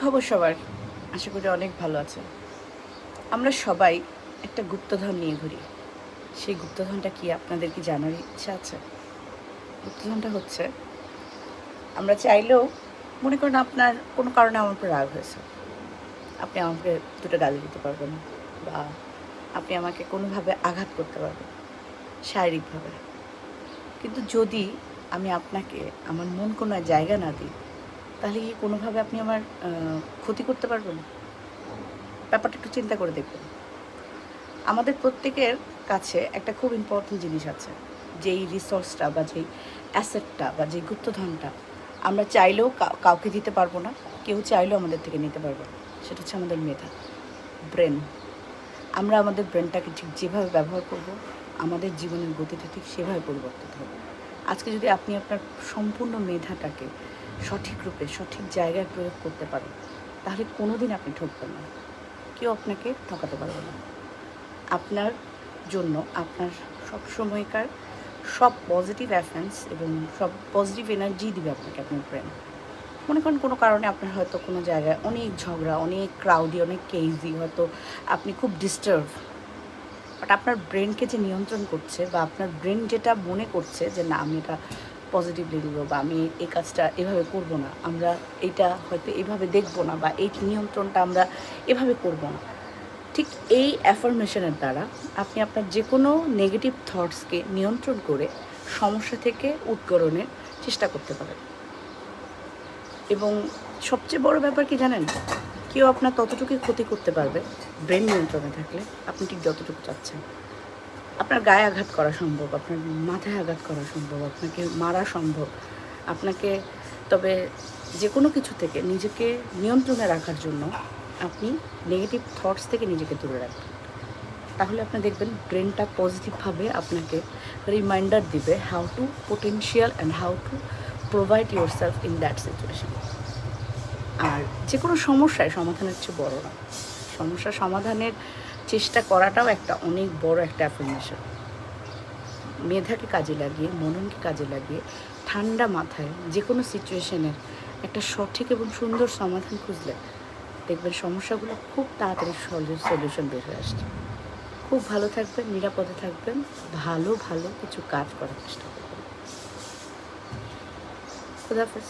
খবর সবার। আশা করি অনেক ভালো আছে। আমরা সবাই একটা গুপ্তধন নিয়ে ঘুরি। সেই গুপ্তধনটা কি আপনাদের কি জানার ইচ্ছা আছে? গুপ্তধনটা হচ্ছে, আমরা চাইলেও মনে করেন আপনার কোনো কারণে আমার উপর রাগ হয়েছে। আপনি আমাকে দুটো গালি দিতে পারবেন বা আপনি আমাকে কোনোভাবে আঘাত করতে পারবেন শারীরিকভাবে। কিন্তু যদি আমি আপনাকে আমার মন কোনো জায়গা না দিই তাহলে কি কোনোভাবে আপনি আমার ক্ষতি করতে পারবেন? ব্যাপারটা একটু চিন্তা করে দেখবেন আমাদের প্রত্যেকের কাছে একটা খুব ইম্পর্টেন্ট জিনিস আছে। যেই রিসোর্সটা বা যেই অ্যাসেটটা বা যেই গুপ্তধনটা আমরা চাইলেও কাউ- কাউকে দিতে পারব না, কেউ চাইলেও আমাদের থেকে নিতে পারব না। সেটা হচ্ছে আমাদের মেধা ব্রেন আমরা আমাদের ব্রেনটাকে ঠিক যেভাবে ব্যবহার করব, আমাদের জীবনের গতিটা ঠিক সেভাবে পরিবর্তিত হবে। আজকে যদি আপনি আপনার সম্পূর্ণ মেধাটাকে সঠিক রূপে, সঠিক জায়গায় প্রয়োগ করতে পারেন তাহলে কোনো দিন আপনি ঠকবেন না। কেউ আপনাকে ঠকাতে পারবে না। আপনার জন্য, আপনার সব সময়কার সব পজিটিভ অ্যাফেন্স এবং সব পজিটিভ এনার্জি দিবে আপনাকে আপনার ব্রেন মনে করেন কোনো কারণে আপনার হয়তো কোনো জায়গায় অনেক ঝগড়া, অনেক ক্রাউডি অনেক কেজি হয়তো আপনি খুব ডিস্টার্ব বাট আপনার ব্রেনকে যে নিয়ন্ত্রণ করছে বা আপনার ব্রেন যেটা মনে করছে যে না, আমি এটা পজিটিভলি দিব বা আমি এই কাজটা এভাবে করব না, আমরা এটা হয়তো এভাবে দেখব না বা এই নিয়ন্ত্রণটা আমরা এভাবে করব না। ঠিক এই অ্যাফার্মেশনের দ্বারা আপনি আপনার যে কোনো নেগেটিভ থটসকে নিয়ন্ত্রণ করে সমস্যা থেকে উৎকরণের চেষ্টা করতে পারেন। এবং সবচেয়ে বড় ব্যাপার কি জানেন? কেউ আপনার ততটুকুই ক্ষতি করতে পারবে ব্রেন নিয়ন্ত্রণে থাকলে আপনি ঠিক যতটুকু চাচ্ছেন। আপনার গায়ে আঘাত করা সম্ভব, আপনার মাথায় আঘাত করা সম্ভব, আপনাকে মারা সম্ভব। আপনাকে, তবে যে কোনো কিছু থেকে নিজেকে নিয়ন্ত্রণে রাখার জন্য আপনি নেগেটিভ থটস থেকে নিজেকে দূরে রাখবেন। তাহলে আপনি দেখবেন ব্রেনটা পজিটিভভাবে আপনাকে রিমাইন্ডার দিবে how to potential and how to provide yourself in that situation আর যে কোনো সমস্যায় সমাধানের চেয়ে বড় না। সমস্যা সমাধানের চেষ্টা করাটাও একটা অনেক বড় একটা অ্যাফার্মেশন মেধাকে কাজে লাগিয়ে, মননকে কাজে লাগিয়ে, ঠান্ডা মাথায় যে কোনো সিচুয়েশনের একটা সঠিক এবং সুন্দর সমাধান খুঁজলে দেখবেন সমস্যাগুলো খুব তাড়াতাড়ি সলিউশন বের হয়ে আসছে। খুব ভালো থাকবেন, নিরাপদে থাকবেন, ভালো ভালো কিছু কাজ করার চেষ্টা করবেন। খুদাহাফেজ